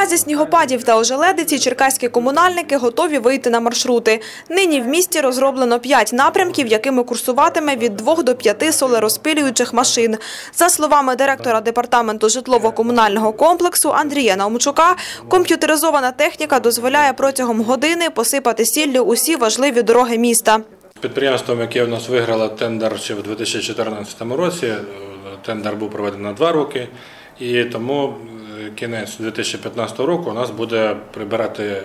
разі снігопадів та ожеледиці черкаські комунальники готові вийти на маршрути. Нині в місті розроблено п'ять напрямків, якими курсуватиме від двох до п'яти солерозпилюючих машин. За словами директора департаменту житлово-комунального комплексу Андрія Наумчука, комп'ютеризована техніка дозволяє протягом години посипати сіллю усі важливі дороги міста. Підприємством, яке в нас виграло тендер ще в 2014 році, тендер був проведений на два роки, і тому кінець 2015 року у нас буде прибирати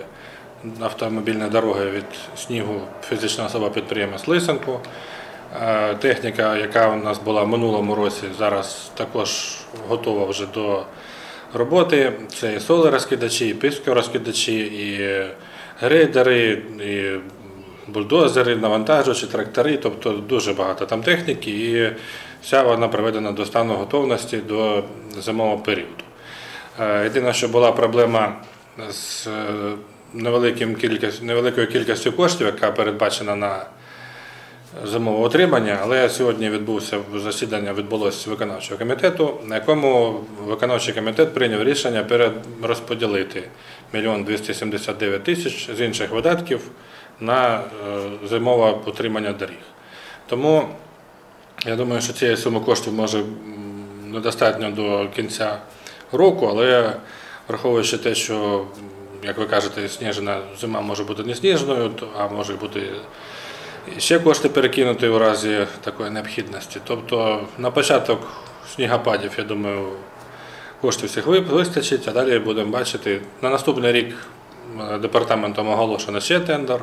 автомобільні дороги від снігу фізична особа підприємець Лисенко. Е, Техніка, яка у нас була в минулому році, зараз також готова вже до роботи. Це і солерозкидачі, і піскорозкидачі, і грейдери, і бульдозери, навантажувачі, трактори, тобто дуже багато там техніки, і вся вона приведена до стану готовності до зимового періоду. Е, Єдине, що була проблема з е, невеликим кількість, невеликою кількістю коштів, яка передбачена на зимове утримання, але сьогодні відбувся засідання відбулося виконавчого комітету, на якому виконавчий комітет прийняв рішення перерозподілити 1 279 тисяч з інших видатків на е, зимове утримання доріг. Тому я думаю, що цієї суми коштів може недостатньо до кінця року, але враховуючи те, що, як ви кажете, сніжена зима може бути не сніжною, а може бути ще кошти перекинути у разі такої необхідності. Тобто на початок снігопадів, я думаю, коштів всіх вистачить, а далі будемо бачити. На наступний рік е, департаментом оголошено ще тендер.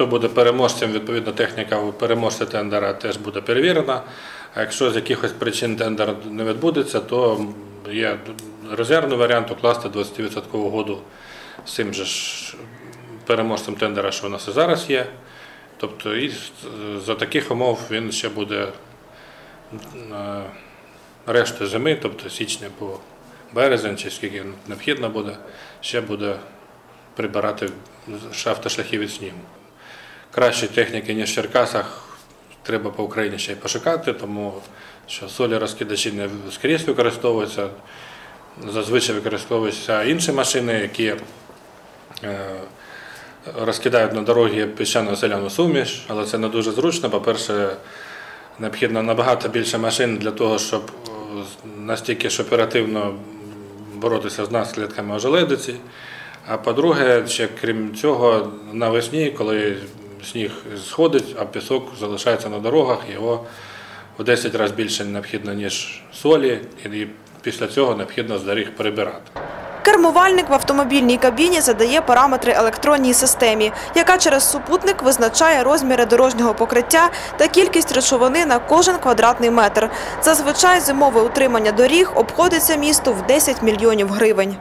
Хто буде переможцем, відповідно, техніка переможця тендера теж буде перевірена. А якщо з якихось причин тендер не відбудеться, то є резервний варіант укласти 20% угоду з цим же ж переможцем тендера, що у нас і зараз є. Тобто і за таких умов він ще буде е, решту зими, тобто січня по березень, чи скільки необхідно буде, ще буде прибирати з автошляхи від снігу. Кращої техніки, ніж в Черкасах, треба по Україні ще й пошукати, тому що солі розкидачі не скрізь використовуються. Зазвичай використовуються інші машини, які е, розкидають на дорогі піщано селяну суміш, але це не дуже зручно. По-перше, необхідно набагато більше машин для того, щоб е, настільки ж оперативно боротися з наслідками ожеледиці. А по-друге, ще крім цього, навесні, коли сніг сходить, а пісок залишається на дорогах, його в 10 разів більше необхідно, ніж солі, і після цього необхідно з доріг перебирати. Кермувальник в автомобільній кабіні задає параметри електронній системі, яка через супутник визначає розміри дорожнього покриття та кількість речовини на кожен квадратний метр. Зазвичай зимове утримання доріг обходиться місту в 10 мільйонів гривень.